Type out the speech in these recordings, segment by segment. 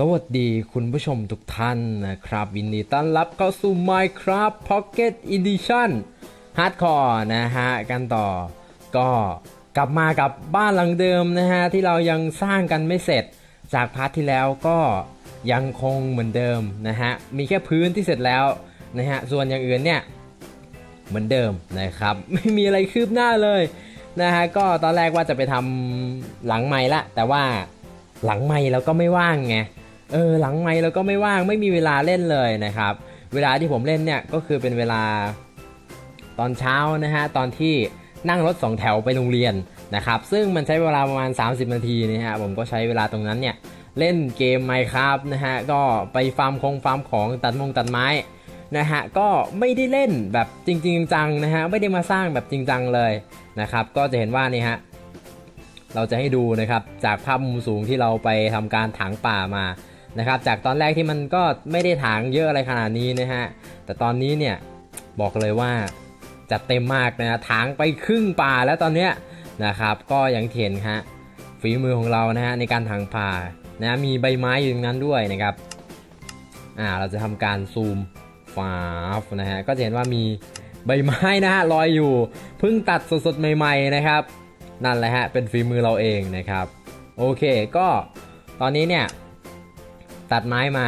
สวัสดีคุณผู้ชมทุกท่านนะครับยินดีต้อนรับเข้าสู่ Minecraft Pocket Edition Hardcore นะฮะ กันต่อก็กลับมากับบ้านหลังเดิมนะฮะ ที่เรายังสร้างกันไม่เสร็จ จากพาร์ทที่แล้วก็ยังคงเหมือนเดิมนะฮะ มีแค่พื้นที่เสร็จแล้วนะฮะ ส่วนอย่างอื่นเนี่ย เหมือนเดิมนะครับ ไม่มีอะไรคืบหน้าเลยนะฮะ ก็ตอนแรกว่าจะไปทำหลังไม้ละ แต่ว่าหลังไม้เราก็ไม่ว่างไง เออหลังไม้เราก็ไม่ว่างไม่มีเวลาเล่นเลยนะครับ เวลาที่ผมเล่นเนี่ยก็คือเป็นเวลาตอนเช้านะฮะตอนที่นั่งรถสองแถวไปโรงเรียนนะครับซึ่งมันใช้เวลาประมาณ 30 นาทีนะฮะผมก็ใช้เวลาตรงนั้นเนี่ยเล่นเกม Minecraft นะฮะก็ไปฟาร์มคงฟาร์มของตัดมงตัดไม้นะฮะก็ไม่ได้เล่นแบบจริงๆจังนะฮะไม่ได้มาสร้างแบบจริงจังเลยนะครับก็จะเห็นว่านี่ฮะเราจะให้ดูนะครับจากภาพมุมสูงที่เราไปทำการถางป่ามา นะครับจากตอนแรกที่มันก็ไม่ได้ถางเยอะอะไรขนาดนี้นะฮะแต่ตอนนี้เนี่ยบอกเลยว่าจัดเต็มมากนะถางไปครึ่งป่าแล้วตอนเนี้ยนะครับก็อย่างเห็นฮะฝีมือของเรานะฮะในการถางป่านะมีใบไม้อยู่ตรงนั้นด้วยนะครับอ่าเราจะทำการซูมฟาฟนะฮะก็จะเห็นว่ามีใบไม้นะฮะลอยอยู่เพิ่งตัดสดๆใหม่ ๆนะครับ นั่นแหละฮะเป็นฝีมือเราเองนะครับ โอเคก็ตอนนี้เนี่ย ตัดไม้มา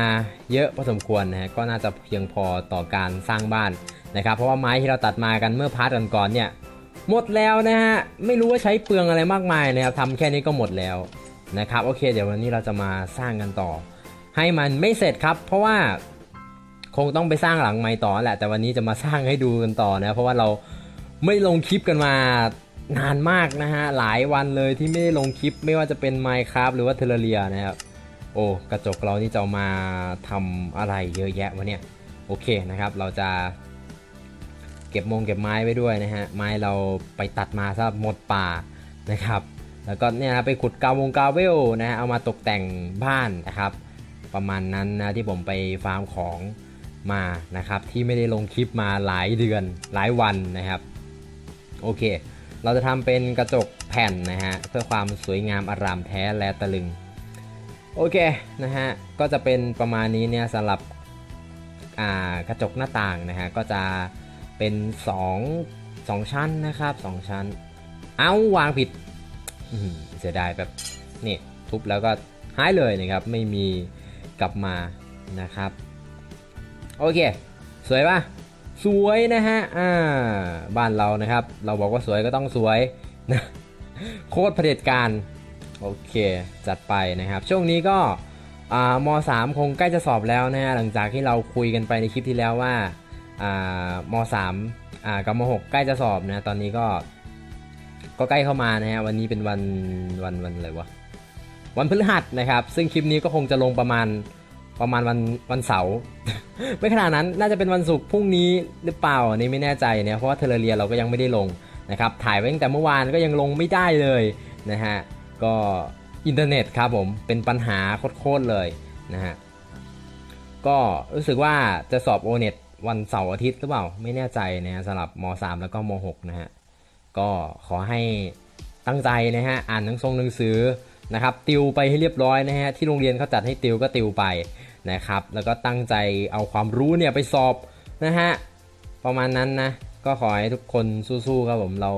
เยอะพอสมควรนะฮะก็น่าจะเพียงพอต่อการสร้างบ้านนะครับ เพราะว่าไม้ที่เราตัดมากันเมื่อพาร์ทก่อนๆเนี่ยหมดแล้วนะฮะไม่รู้ว่าใช้เปลืองอะไรมากมายนะครับทำแค่นี้ก็หมดแล้วนะครับโอเค เดี๋ยววันนี้เราจะมาสร้างกันต่อ ให้มันไม่เสร็จครับ เพราะว่าคงต้องไปสร้างหลังไม้ต่อแหละแต่วันนี้จะมาสร้างให้ดูกันต่อนะเพราะว่าเราไม่ลงคลิปกันมานานมากนะฮะหลายวันเลยที่ไม่ได้ลงคลิปไม่ว่าจะเป็น Minecraft หรือว่าเทเลเรียนะครับ อ้กระจกเรานี่จะมาทำอะไรเยอะแยะวะเนี่ยโอเคนะครับ เราจะเก็บมงเก็บไม้ไว้ด้วยนะฮะไม้เราไปตัดมาซะหมดป่านะครับ แล้วก็เนี่ยไปขุดกาวงกาเวลนะฮะเอามาตกแต่งบ้านนะครับ ประมาณนั้นนะที่ผมไปฟาร์มของมานะครับที่ไม่ได้ลงคลิปมาหลายเดือนหลายวันนะครับโอเค เราจะทำเป็นกระจกแผ่นนะฮะเพื่อความสวยงามอารามแท้และตะลึง โอเคนะฮะก็จะเป็นประมาณนี้เนี่ยสำหรับกระจกหน้าต่างนะฮะก็จะเป็น 2 2 ชั้นนะครับ 2 ชั้น เอ้าวางผิดเสียดายแบบนี่ทุบแล้วก็หายเลยนะครับ ไม่มีกลับมานะครับ โอเค สวยปะสวยนะฮะอ่าบ้านเรานะครับ เราบอกว่าสวยก็ต้องสวยนะโคตรเผด็จการ โอเค จัดไปนะครับ ช่วงนี้ก็อ่าม3คงใกล้จะสอบแล้วนะฮะหลังจากที่เราคุยกันไปในคลิปที่แล้วว่าอ่าม3กับม6ใกล้จะสอบนะตอนนี้ก็ ก็ใกล้เข้ามานะฮะวันนี้เป็นวันวันวันอะไรวะวันพฤหัสนะครับ ซึ่งคลิปนี้ก็คงจะลงประมาณประมาณวันวันเสาร์ไม่ขนาดนั้นน่าจะเป็นวันศุกร์พรุ่งนี้หรือเปล่าอันนี้ไม่แน่ใจเนี่ยเพราะว่าเทเลเรียเราก็ยังไม่ได้ลงนะครับถ่ายไว้ตั้งแต่เมื่อวานก็ยังลงไม่ได้เลยนะฮะ ก็อินเทอร์เน็ตครับผมเป็นปัญหาโคตรเลยนะฮะก็รู้สึกว่าจะสอบโอเน็ตวันเสาร์อาทิตย์หรือเปล่า ไม่แน่ใจนะฮะสำหรับม .3 แล้วก็ม .6 นะฮะก็ขอให้ตั้งใจนะฮะอ่านหนังทรงหนังสือนะครับติวไปให้เรียบร้อยนะฮะที่โรงเรียนเขาจัดให้ติวก็ติวไปนะครับ แล้วก็ตั้งใจเอาความรู้เนี่ยไปสอบนะฮะประมาณนั้นนะก็ขอให้ทุกคนสู้ๆครับผมเรา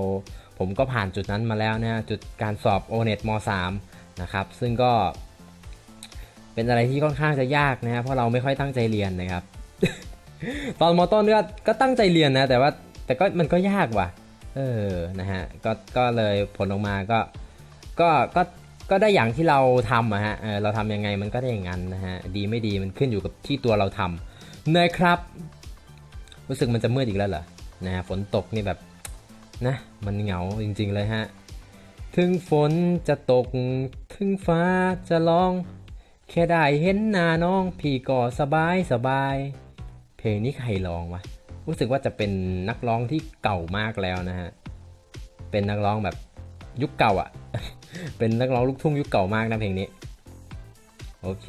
ผมก็ผ่านจุดนั้นมาแล้วนะจุดการสอบ o n e t ม3นะครับซึ่งก็เป็นอะไรที่ค่อนข้างจะยากนะเพราะเราไม่ค่อยตั้งใจเรียนนะครับ ตอนมต้นก็ก็ตั้งใจเรียนนะแต่ว่าแต่ก็มันก็ยากว่ะเออนะฮะก็ก็เลยผลออกมาก็ก็ก็ก็ได้อย่างที่เราทำอะฮะเออเราทำยังไงมันก็ได้อย่างนั้นนะฮะดีไม่ดีมันขึ้นอยู่กับที่ตัวเราทำนะครับ รู้สึกมันจะมืดอีกแล้วเหรอนะฮะฝนตกนี่แบบ นะมันเหงาจริงๆเลยฮะ ถึงฝนจะตก ถึงฟ้าจะร้อง แค่ได้เห็นหน้าน้องพี่ก็สบายสบาย เพลงนี้ใครร้องวะ รู้สึกว่าจะเป็นนักร้องที่เก่ามากแล้วนะฮะ เป็นนักร้องแบบยุคเก่าอะ่ะ เป็นนักร้องลูกทุ่งยุคเก่ามากนะเพลงนี้ โอเค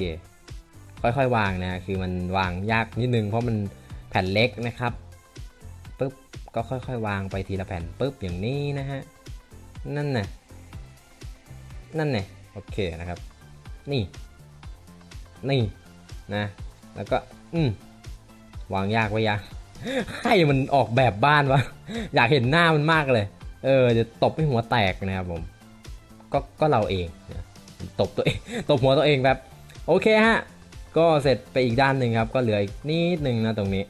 ค่อยๆวางนะ คือมันวางยากนิดนึงเพราะมันแผ่นเล็กนะครับปุ๊บ ก็ค่อยๆ วางไปทีละแผ่นปุ๊บอย่างนี้นะฮะ นั่นน่ะ นั่นน่ะ โอเคนะครับ นี่ นี่นะ แล้วก็ อืม วางยากไว้ยากใครมันออกแบบบ้านวะ อยากเห็นหน้ามันมากเลย เออ จะตบให้หัวแตกนะครับผม ก็ ก็เราเองนะตบตัวเอง ตบหัวตัวเองแบบ โอเคฮะ ก็เสร็จไปอีกด้านหนึ่งครับ ก็เหลืออีกนิดหนึ่งนะตรงนี้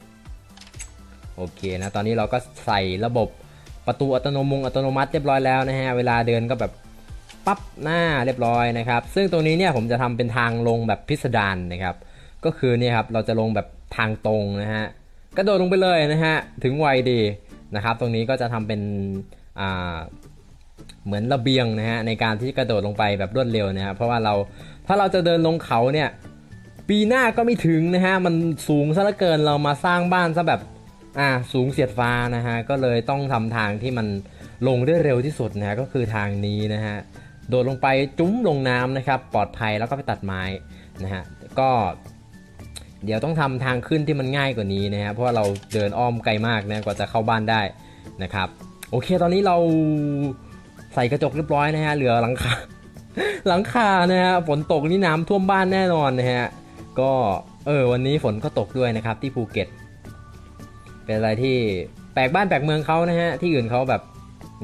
โอเคนะตอนนี้เราก็ใส่ระบบประตูอัตโนมงอัตโนมัติเรียบร้อยแล้วนะฮะเวลาเดินก็แบบปั๊บหน้าเรียบร้อยนะครับซึ่งตรงนี้เนี่ยผมจะทำเป็นทางลงแบบพิสดารนะครับก็คือเนี่ยครับเราจะลงแบบทางตรงนะฮะกระโดดลงไปเลยนะฮะถึงไวดีนะครับตรงนี้ก็จะทำเป็นอ่าเหมือนระเบียงนะฮะในการที่กระโดดลงไปแบบรวดเร็วนะครับเพราะว่าเราถ้าเราจะเดินลงเขาเนี่ยปีหน้าก็ไม่ถึงนะฮะมันสูงซะเหลือเกินเรามาสร้างบ้านซะแบบ อ่าสูงเสียดฟ้านะฮะก็เลยต้องทำทางที่มันลงได้เร็วที่สุดนะฮะก็คือทางนี้นะฮะโดดลงไปจุ้มลงน้ำนะครับ ปลอดภัยแล้วก็ไปตัดไม้นะฮะก็เดี๋ยวต้องทำทางขึ้นที่มันง่ายกว่านี้นะฮะเพราะเราเดินอ้อมไกลมากนะกว่าจะเข้าบ้านได้นะครับ โอเคตอนนี้เราใส่กระจกเรียบร้อยนะฮะเหลือหลังคาหลังคานะฮะฝนตกนี่น้ำท่วมบ้านแน่นอนนะฮะก็เออวันนี้ฝนก็ตกด้วยนะครับที่ภูเก็ต เป็นอะไรที่แปลกบ้านแปลกเมืองเขานะฮะที่อื่นเขาแบบ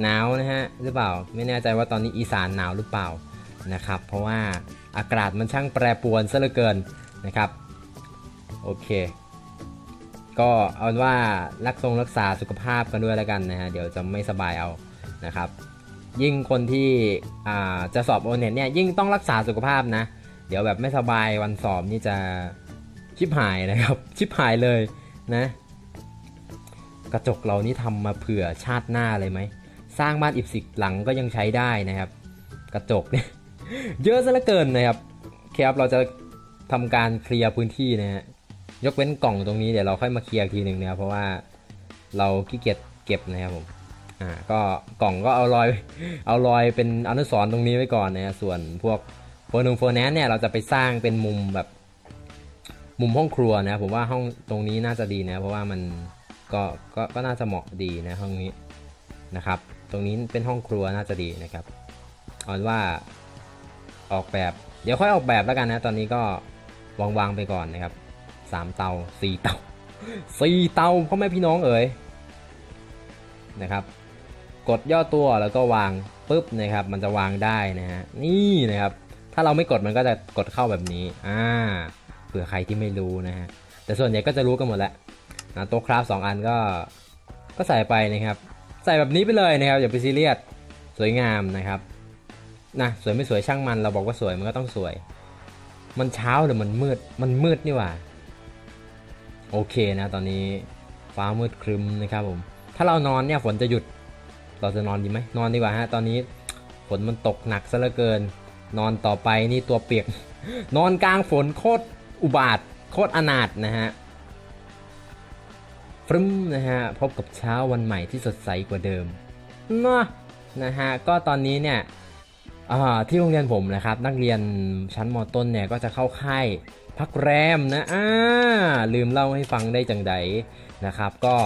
หนาวนะฮะหรือเปล่าไม่แน่ใจว่าตอนนี้อีสานหนาวหรือเปล่านะครับเพราะว่าอากาศมันช่างแปรปรวนซะเหลือเกินนะครับโอเค ก็เอาเป็นว่ารักทรงรักษาสุขภาพกันด้วยแล้วกันนะฮะเดี๋ยวจะไม่สบายเอานะครับยิ่งคนที่จะสอบโอเน็ตเนี่ยยิ่งต้องรักษาสุขภาพนะ เดี๋ยวแบบไม่สบายวันสอบนี่จะชิบหายนะครับ ชิบหายเลยนะ กระจกเรานี่ทำมาเผื่อชาติหน้าเลยไหม สร้างบ้านอีกสิบหลังก็ยังใช้ได้นะครับ กระจกเนี่ยเยอะซะเหลือเกินนะครับเครับเราจะทำการเคลียร์พื้นที่นะฮะยกเว้นกล่องตรงนี้เดี๋ยวเราค่อยมาเคลียร์ทีหนึ่งนะครับเพราะว่าเราขี้เกียจเก็บนะครับผมอ่าก็กล่องก็เอารอยเอารอยเป็นอนุสรณ์ตรงนี้ไว้ก่อนนะฮะส่วนพวกโฟนงโฟนแนนเนี่ยเราจะไปสร้างเป็นมุมแบบ มุมห้องครัวนะผมว่าห้องตรงนี้น่าจะดีนะเพราะว่ามัน ก็ก็ก็น่าจะเหมาะดีนะห้องนี้นะครับ ตรงนี้เป็นห้องครัวน่าจะดีนะครับเอานว่าออกแบบ เดี๋ยวค่อยออกแบบแล้วกันนะ ตอนนี้ก็วางวางไปก่อนนะครับสามเตาสี่เตาสี่เตาพ่อแม่พี่น้องเอ๋ยนะครับ กดย่อตัวแล้วก็วางปุ๊บนะครับ มันจะวางได้นะฮะนี่นะครับ ถ้าเราไม่กดมันก็จะกดเข้าแบบนี้อ่าเผื่อใครที่ไม่รู้นะฮะแต่ส่วนใหญ่ก็จะรู้กันหมดแล้วนะ โต๊ะคราฟสองอันก็ก็ใส่ไปนะครับ ใส่แบบนี้ไปเลยนะครับอย่าไปซีเรียสสวยงามนะครับนะสวยไม่สวยช่างมันเราบอกว่าสวยมันก็ต้องสวย มันเช้าหรือมันมืดมันมืดนี่หว่าโอเคนะตอนนี้ฟ้ามืดครึมนะครับผมถ้าเรานอนเนี่ยฝนจะหยุดเราจะนอนดีไหมนอนดีกว่าฮะตอนนี้ฝนมันตกหนักซะเหลือเกิน นอนต่อไปนี่ตัวเปียก นอนกลางฝนโคตรอุบาทโคตรอนาถนะฮะ ฟรึ้มนะฮะพบกับเช้าวันใหม่ที่สดใสกว่าเดิมนะนะฮะก็ตอนนี้เนี่ยอ่าที่โรงเรียนผมนะครับ นักเรียนชั้นมต้นเนี่ยก็จะเข้าค่ายพักแรมนะอ่าลืมเล่าให้ฟังได้จังใดนะครับ ก็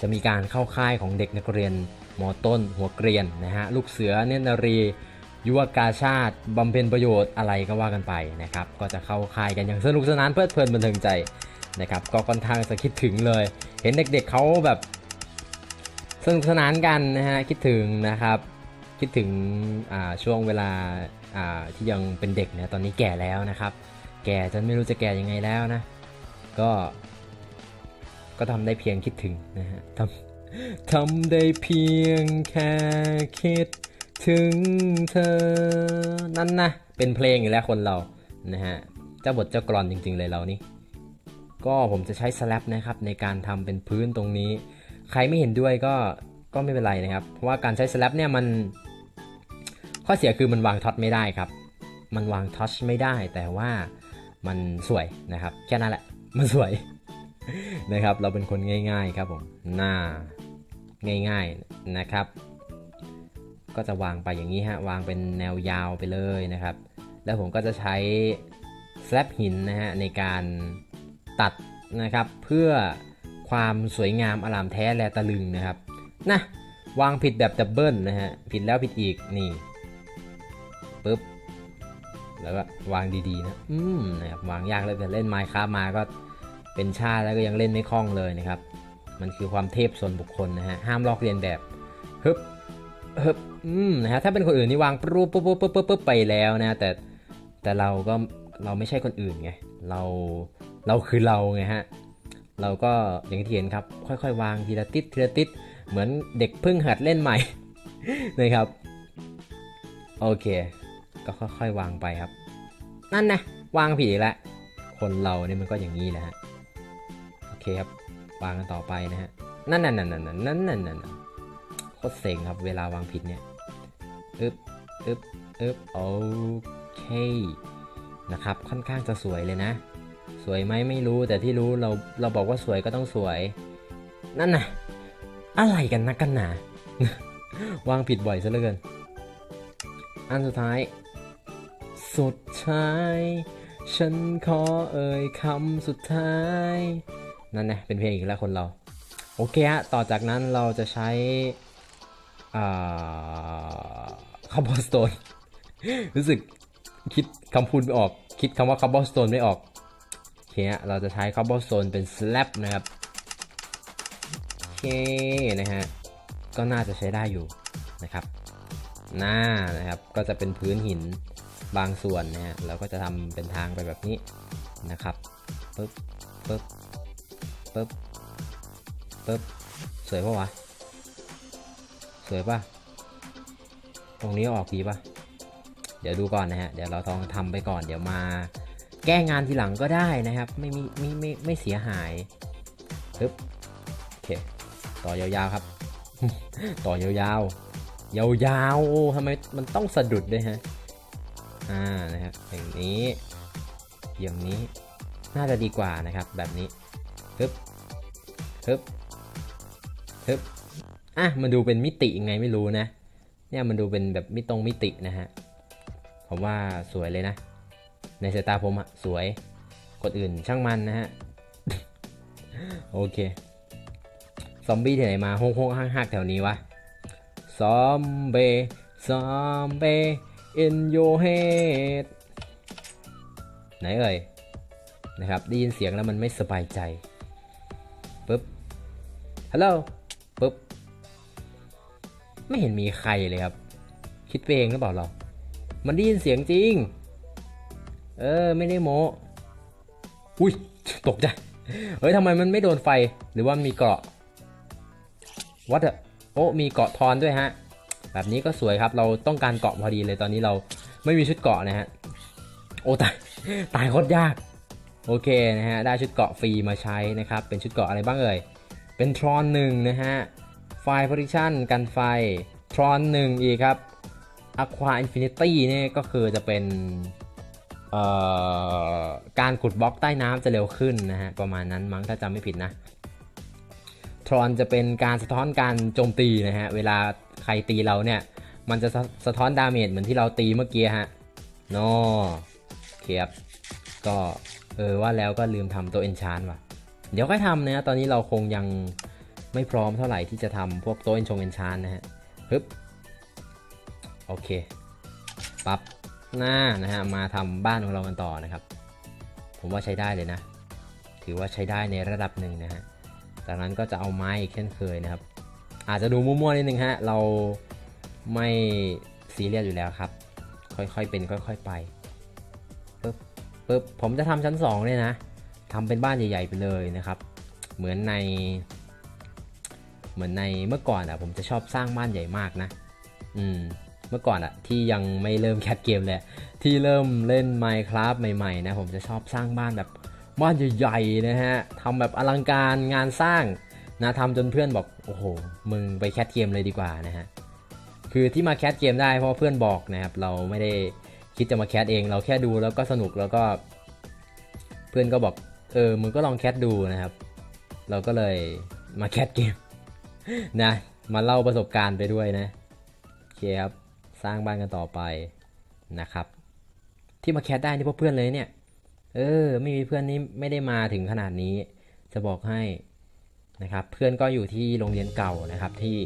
จะมีการเข้าค่ายของเด็กนักเรียนมต้น หัวเกรียนนะฮะลูกเสือเนตรนารียุวกาชาติบำเพ็ญประโยชน์อะไรก็ว่ากันไปนะครับ ก็จะเข้าค่ายกันอย่างสนุกสนานเพลิดเพลินบันเทิงใจ นะครับก็ค่อนข้างจะคิดถึงเลย เห็นเด็กๆเขาแบบสนุกสนานกันนะฮะคิดถึงนะครับ คิดถึงช่วงเวลาอ่าที่ยังเป็นเด็กนะตอนนี้แก่แล้วนะครับ แก่จนไม่รู้จะแก่ยังไงแล้วนะ ก็ ก็ทำได้เพียงคิดถึงนะฮะทำทำได้เพียงแค่คิดถึงเธอนั่นนะเป็นเพลงอยู่แล้วคนเรานะฮะเจ้าบทเจ้ากรอนจริง ๆ เลยเรานี่ ก็ผมจะใช้สแลปนะครับในการทำเป็นพื้นตรงนี้ ใครไม่เห็นด้วยก็ก็ไม่เป็นไรนะครับ เพราะว่าการใช้สแลปเนี่ยมัน ข้อเสียคือมันวางท็อตไม่ได้ครับ มันวางท็อชไม่ได้ แต่ว่ามันสวยนะครับ แค่นั้นแหละ มันสวยนะครับ เราเป็นคนง่าย ๆครับผมหน้าง่ายๆนะครับ ก็จะวางไปอย่างนี้ฮะ วางเป็นแนวยาวไปเลยนะครับ แล้วผมก็จะใช้สแลบหินนะฮะในการ ตัดนะครับเพื่อความสวยงามอลามแท้และตะลึงนะครับนะวางผิดแบบดับเบิลนะฮะผิดแล้วผิดอีกนี่ปึ๊บแล้วก็วางดีๆนะอืมนะครับวางยากเลยแต่เล่นไมค์ครับมาก็เป็นชาแล้วก็ยังเล่นไม่คล่องเลยนะครับ มันคือความเทพส่วนบุคคลนะฮะห้ามลอกเรียนแบบฮึบฮึบอืมนะฮะถ้าเป็นคนอื่นนี่วางปุ๊บปุ๊บปุ๊บปุ๊บปุ๊บไปแล้วนะแต่แต่เราก็เราไม่ใช่คนอื่นไงเรา เราคือเราไงฮะ เราก็อย่างที่เห็นครับ ค่อยๆ วางทีละติดทีละติดเหมือนเด็กเพิ่งหัดเล่นใหม่นะครับ โอเค ก็ค่อยๆ วางไปครับ นั่นนะวางผิดอีกแล้วคนเราเนี่ยมันก็อย่างนี้แหละฮะ โอเคครับ วางกันต่อไปนะฮะ นั่นนั่นนั่นนั่นนั่นนั่นนั่นโคตรเซ็งครับ เวลาวางผิดเนี่ยอึบอึบอึบโอเค นะครับ ค่อนข้างจะสวยเลยนะ สวยไหมไม่รู้แต่ที่รู้เราเราบอกว่าสวยก็ต้องสวย นั่นน่ะ อะไรกันนักกันหนาวางผิดบ่อยซะเหลือเกิน อันสุดท้าย สุดท้าย ฉันขอเอ่ยคำสุดท้าย นั่นนะเป็นเพลงอีกแล้วคนเรา โอเคฮะ ต่อจากนั้นเราจะใช้คาร์บอนสโตนรู้สึกคิดคำพูดไม่ออก คิดคำว่าคาร์บอนสโตนไม่ออก เคเราจะใช้คาร์บอนโตนเป็นสแลบนะครับโอเคนะฮะก็น่าจะใช้ได้อยู่นะครับหน้านะครับก็จะเป็นพื้นหินบางส่วนนะฮะเราก็จะทำเป็นทางไปแบบนี้นะครับปึ๊บปึ๊บปึ๊บปึ๊บสวยปะวะสวยปะตรงนี้ออกดีปะเดี๋ยวดูก่อนนะฮะเดี๋ยวเราต้องทำไปก่อนเดี๋ยวมา แก้งานทีหลังก็ได้นะครับ ไม่มีไม่ไม่ไม่เสียหายปึ๊บโอเคต่อยาวๆครับ ต่อยาวๆ ยาวๆโอ้ทำไมมันต้องสะดุดด้วยฮะอ่านะครับอย่างนี้อย่างนี้น่าจะดีกว่านะครับ แบบนี้ฮึบฮึบฮึบอะมันดูเป็นมิติยังไงไม่รู้นะ เนี่ยมันดูเป็นแบบมิตรงมิตินะฮะผมว่าสวยเลยนะ ในสายตาผมอะสวยคนอื่นช่างมันนะฮะ โอเค ซอมบี้ที่ไหนมาโฮงโฮงห้างหักแถวนี้วะ ซอมเบซอมเบ in your head ไหนเอ่ยนะครับ ได้ยินเสียงแล้วมันไม่สบายใจปึ๊บฮัลโหลปึ๊บ ไม่เห็นมีใครเลยครับ คิดไปเองหรือเปล่าเรา มันได้ยินเสียงจริง เออ ไม่ได้โมอุ้ยตกใจ เฮ้ยทำไมมันไม่โดนไฟ หรือว่ามีเกราะวัดอะโอ้มีเกาะทอนด้วยฮะ แบบนี้ก็สวยครับ เราต้องการเกาะพอดีเลยตอนนี้เราไม่มีชุดเกาะนะฮะ โอ้ตาย ตายโคตรยาก โอเคนะฮะ ได้ชุดเกาะฟรีมาใช้นะครับ เป็นชุดเกาะอะไรบ้างเอ่ย เป็นทรอนหนึ่งนะฮะ ไฟโพริชันกันไฟ ทรอนหนึ่งอีกครับอควาอินฟินิตี้นี่ก็คือจะเป็น การขุดบล็อกใต้น้ำจะเร็วขึ้นนะฮะประมาณนั้นมั้งถ้าจำไม่ผิดนะทรอนจะเป็นการสะท้อนการโจมตีนะฮะเวลาใครตีเราเนี่ยมันจะสะสะท้อนดาเมจเหมือนที่เราตีเมื่อกี้ฮะโนอเคครับก็เออว่าแล้วก็ลืมทำตัวเอนชานว่ะ เดี๋ยวค่อยทำนะตอนนี้เราคงยังไม่พร้อมเท่าไหร่ที่จะทำพวกตัวเอนชงเอนชานนะฮะฮึบโอเคปั๊บ หน้านะฮะมาทำบ้านของเรากันต่อนะครับ ผมว่าใช้ได้เลยนะ ถือว่าใช้ได้ในระดับหนึ่งนะฮะจากนั้นก็จะเอาไม้อีกเช่นเคยนะครับ อาจจะดูมั่วๆนิดนึงฮะเราไม่ซีเรียสอยู่แล้วครับ ค่อยๆเป็นค่อย ๆไปปึ๊บปึ๊บผมจะทำชั้น2เนี่ยนะทำเป็นบ้านใหญ่ๆไปเลยนะครับ เหมือนใน เหมือนในเมื่อก่อนอะผมจะชอบสร้างบ้านใหญ่มากนะ อืม เมื่อก่อนอะที่ยังไม่เริ่มแคทเกมเลยที่เริ่มเล่น Minecraft ใหม่ๆนะผมจะชอบสร้างบ้านแบบบ้านใหญ่ๆนะฮะทำแบบอลังการงานสร้างนะทำจนเพื่อนบอกโอ้โหมึงไปแคทเกมเลยดีกว่านะฮะคือที่มาแคทเกมได้เพราะเพื่อนบอกนะครับเราไม่ได้คิดจะมาแคทเอง เราแค่ดูแล้วก็สนุกแล้วก็เพื่อนก็บอกเออมึงก็ลองแคทดูนะครับ เราก็เลยมาแคทเกมนะมาเล่าประสบการณ์ไปด้วยนะโอเคครับ สร้างบ้านกันต่อไปนะครับ ที่มาแคทได้นี่เพราะเพื่อนเลยเนี่ย เออ ไม่มีเพื่อนนี่ไม่ได้มาถึงขนาดนี้ จะบอกให้นะครับ เพื่อนก็อยู่ที่โรงเรียนเก่านะครับที่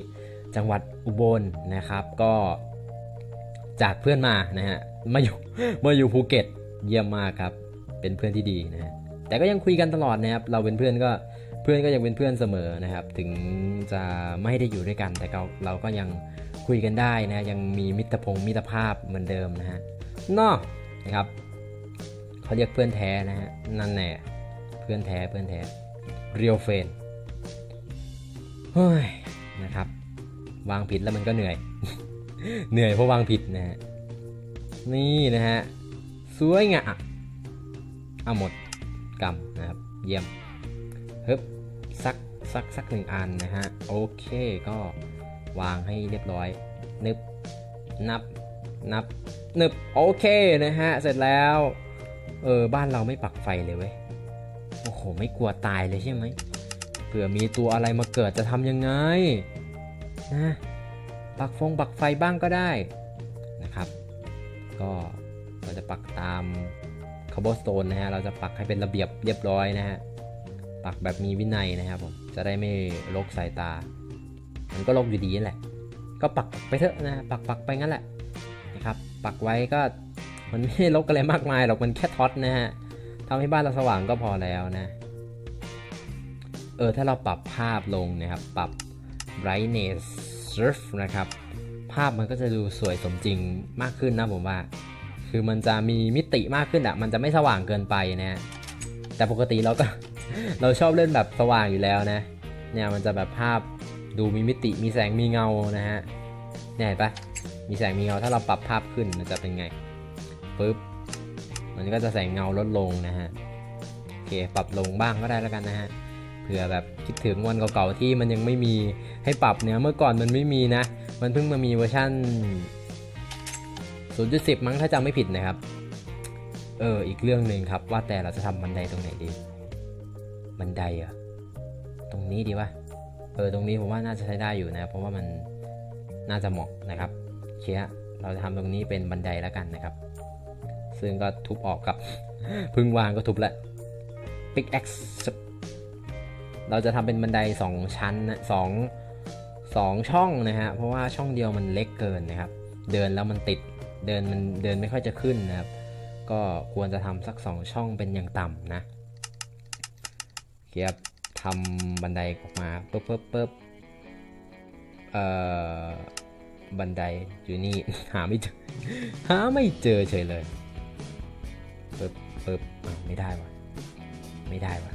จังหวัดอุบลนะครับ ก็จากเพื่อนมานะฮะมาอยู่มาอยู่ภูเก็ตเยี่ยมมากครับ เป็นเพื่อนที่ดีนะฮะแต่ก็ยังคุยกันตลอดนะครับ เราเป็นเพื่อนก็เพื่อนก็ยังเป็นเพื่อนเสมอนะครับ ถึงจะไม่ได้อยู่ด้วยกัน แต่เราเราก็ยัง คุยกันได้นะยังมีมิตรพงศ์มิตรภาพเหมือนเดิมนะฮะเนอะนะครับเขาเรียกเพื่อนแท้นะฮะนั่นแน่เพื่อนแท้เพื่อนแท้เรียวเฟนเฮ้ยนะครับวางผิดแล้วมันก็เหนื่อย เหนื่อยเพราะวางผิดนะฮะนี่นะฮะสวยงามเอาหมดกำนะครับเยี่ยมฮึบสักสักสักหนึ่งอันนะฮะโอเคก็ วางให้เรียบร้อย นึบ นับ นับ นึบ โอเคนะฮะ เสร็จแล้ว เออ บ้านเราไม่ปักไฟเลยเว้ย โอ้โห ไม่กลัวตายเลยใช่ไหม เผื่อมีตัวอะไรมาเกิดจะทำยังไง นะ ปักฟงปักไฟบ้างก็ได้นะครับ ก็เราจะปักตามคาร์บอนสโตนนะฮะ เราจะปักให้เป็นระเบียบเรียบร้อยนะฮะ ปักแบบมีวินัยนะครับผม จะได้ไม่รกสายตา มันก็รกอยู่ดีนั่นแหละ ก็ปักไปเถอะนะปักปักไปงั้นแหละนะครับปักไว้ก็มันไม่ได้รกอะไรมากมายหรอกมันแค่ท็อตนะฮะทำให้บ้านเราสว่างก็พอแล้วนะเออถ้าเราปรับภาพลงนะครับปรับ brightness surf นะครับภาพมันก็จะดูสวยสมจริงมากขึ้นนะผมว่า คือมันจะมีมิติมากขึ้นอะมันจะไม่สว่างเกินไปนะฮะแต่ปกติเราก็เราชอบเล่นแบบสว่างอยู่แล้วนะเนี่ยมันจะแบบภาพ ดูมีมิติมีแสงมีเงานะฮะเนี่ยเห็นปะมีแสงมีเงาถ้าเราปรับภาพขึ้นมันจะเป็นไงปึ๊บมันก็จะแสงเงาลดลงนะฮะโอเคปรับลงบ้างก็ได้แล้วกันนะฮะเผื่อแบบคิดถึงวันเก่าๆที่มันยังไม่มีให้ปรับเนี่ยเมื่อก่อนมันไม่มีนะ มันเพิ่งมามีเวอร์ชัน0.10 มั้งถ้าจำไม่ผิดนะครับ เอออีกเรื่องหนึ่งครับว่าแต่เราจะทำบันไดตรงไหนดี บันไดอะตรงนี้ดีวะ เออตรงนี้ผมว่าน่าจะใช้ได้อยู่นะเพราะว่ามันน่าจะเหมาะนะครับเชียเราจะทำตรงนี้เป็นบันไดแล้วกันนะครับ ซึ่งก็ทุบออกกับพึ่งวางก็ทุบละ pickaxe เราจะทำเป็นบันได 2 ชั้นนะสองสองช่องนะฮะเพราะว่าช่องเดียวมันเล็กเกินนะครับ เดินแล้วมันติดเดินมันเดินไม่ค่อยจะขึ้นนะครับ ก็ควรจะทำสัก 2 ช่องเป็นอย่างต่ำนะเกียบ ทำบันไดออกมาปึ๊บปึ๊บปึ๊บเอ่อบันไดอยู่นี่ หาไม่เจอหาไม่เจอเฉยเลยปึ๊บปึ๊บไม่ได้วะไม่ได้วะ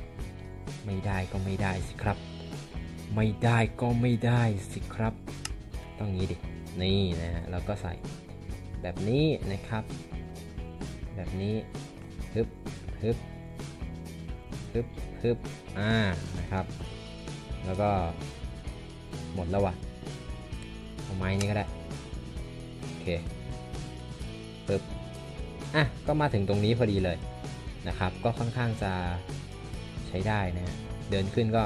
ไม่ได้ก็ไม่ได้สิครับ ไม่ได้ก็ไม่ได้สิครับ ต้องงี้ดินี่นะฮะแล้วก็ใส่แบบนี้นะครับ แบบนี้ฮึบฮึบฮึบ ฮึบอ่านะครับ แล้วก็หมดแล้ววะเอาไม้นี้ก็ได้ โอเคปึ๊บอะก็มาถึงตรงนี้พอดีเลยนะครับ ก็ค่อนข้างจะใช้ได้นะ เดินขึ้นก็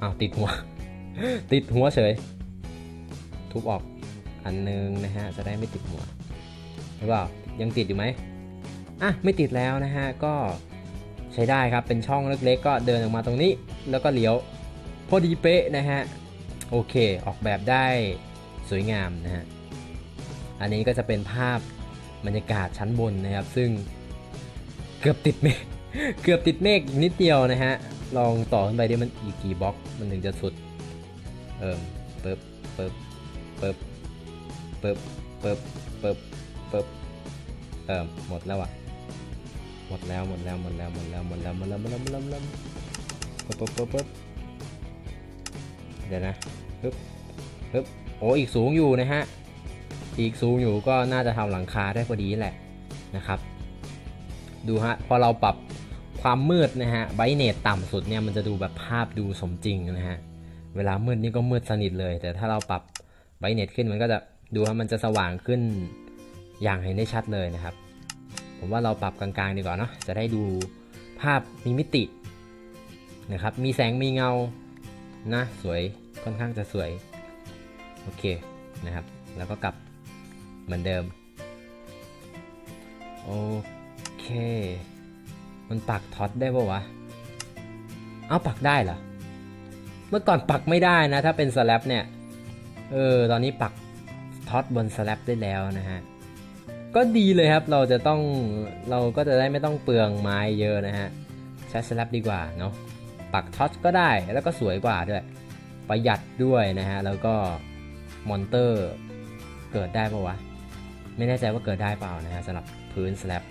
อ้าวติดหัว ติดหัวเฉย ทุบออกอันนึงนะฮะ จะได้ไม่ติดหัวหรือเปล่ายังติดอยู่ไหมอะไม่ติดแล้วนะฮะ ก็ ช้ได้ครับ เป็นช่องเล็กๆ ก็เดินออกมาตรงนี้ แล้วก็เลี้ยว พอดีเป๊ะนะฮะ โอเค ออกแบบได้สวยงามนะฮะ อันนี้ก็จะเป็นภาพบรรยากาศชั้นบนนะครับ ซึ่งเกือบติดเมฆ เกือบติดเมฆนิดเดียวนะฮะ ลองต่อขึ้นไปดิมันอีกกี่บล็อก มันถึงจะสุด เอิ่มเปิบเปิบเปิบเปิบเปิบเปิบเปิบเอิ่มหมดแล้วอะ หมดแล้วหมดแล้วหมดแล้วหมดแล้วหมดแล้วหมดแล้วหมดแล้วหมดแล้วหมดแล้วเปิบเปิบเปิบเปิบเดี๋ยวนะปึ๊บปึ๊บโอ้อีกสูงอยู่นะฮะอีกสูงอยู่ก็น่าจะทำหลังคาได้พอดีแหละนะครับ ดูฮะพอเราปรับความมืดนะฮะไบเนตต่ำสุดเนี่ยมันจะดูแบบภาพดูสมจริงนะฮะเวลามืดนี่ก็มืดสนิทเลย แต่ถ้าเราปรับไบเนตขึ้นมันก็จะดูว่ามันจะสว่างขึ้นอย่างเห็นได้ชัดเลยนะครับ ผมว่าเราปรับกลางๆดีกว่าเนาะจะได้ดูภาพมีมิตินะครับ มีแสงมีเงานะสวยค่อนข้างจะสวย โอเคนะครับ แล้วก็กลับเหมือนเดิม โอเค มันปักท็อตได้ปะวะ เอาปักได้เหรอ เมื่อก่อนปักไม่ได้นะ ถ้าเป็นสแลปเนี่ย เออ ตอนนี้ปักท็อตบนสแลปได้แล้วนะฮะ ก็ดีเลยครับเราจะต้องเราก็จะได้ไม่ต้องเปลืองไม้เยอะนะฮะใช้สลับดีกว่าเนาะปักท็อตก็ได้แล้วก็สวยกว่าด้วย ประหยัดด้วยนะฮะ แล้วก็มอนเตอร์เกิดได้ปะวะ ไม่แน่ใจว่าเกิดได้เปล่านะฮะสำหรับพื้นสลับ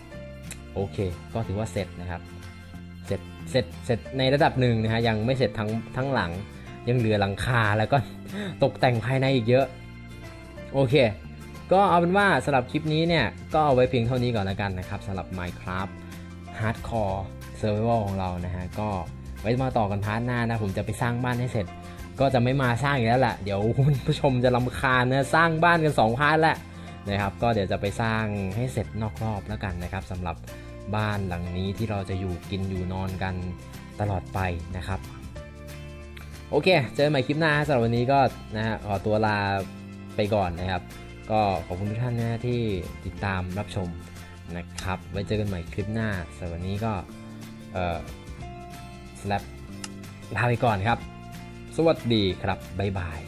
โอเค ก็ถือว่าเสร็จนะครับ เสร็จเสร็จเสร็จในระดับหนึ่งนะฮะยังไม่เสร็จทั้งทั้งหลังยังเหลือหลังคาแล้วก็ตกแต่งภายในอีกเยอะ โอเค ก็เอาเป็นว่าสำหรับคลิปนี้เนี่ย ก็เอาไว้เพียงเท่านี้ก่อนแล้วกันนะครับสำหรับ Minecraft Hardcore Survival ของเรานะฮะก็ไว้มาต่อกันพาร์ทหน้านะ ผมจะไปสร้างบ้านให้เสร็จ ก็จะไม่มาสร้างอีกแล้วแหละเดี๋ยวคุณผู้ชมจะลำคาญนะสร้างบ้านกัน2พาร์ทแหละนะครับก็เดี๋ยวจะไปสร้างให้เสร็จนอกรอบแล้วกันนะครับสำหรับบ้านหลังนี้ที่เราจะอยู่กินอยู่นอนกันตลอดไปนะครับ โอเค เจอกันใหม่คลิปหน้าสำหรับวันนี้ก็นะฮะขอตัวลาไปก่อนนะครับ ก็ขอบคุณทุกท่านนะที่ติดตามรับชมนะครับ ไว้เจอกันใหม่คลิปหน้าสำหรับวันนี้ก็เอ่อสลับลาไปก่อนครับ สวัสดีครับ บ๊ายบาย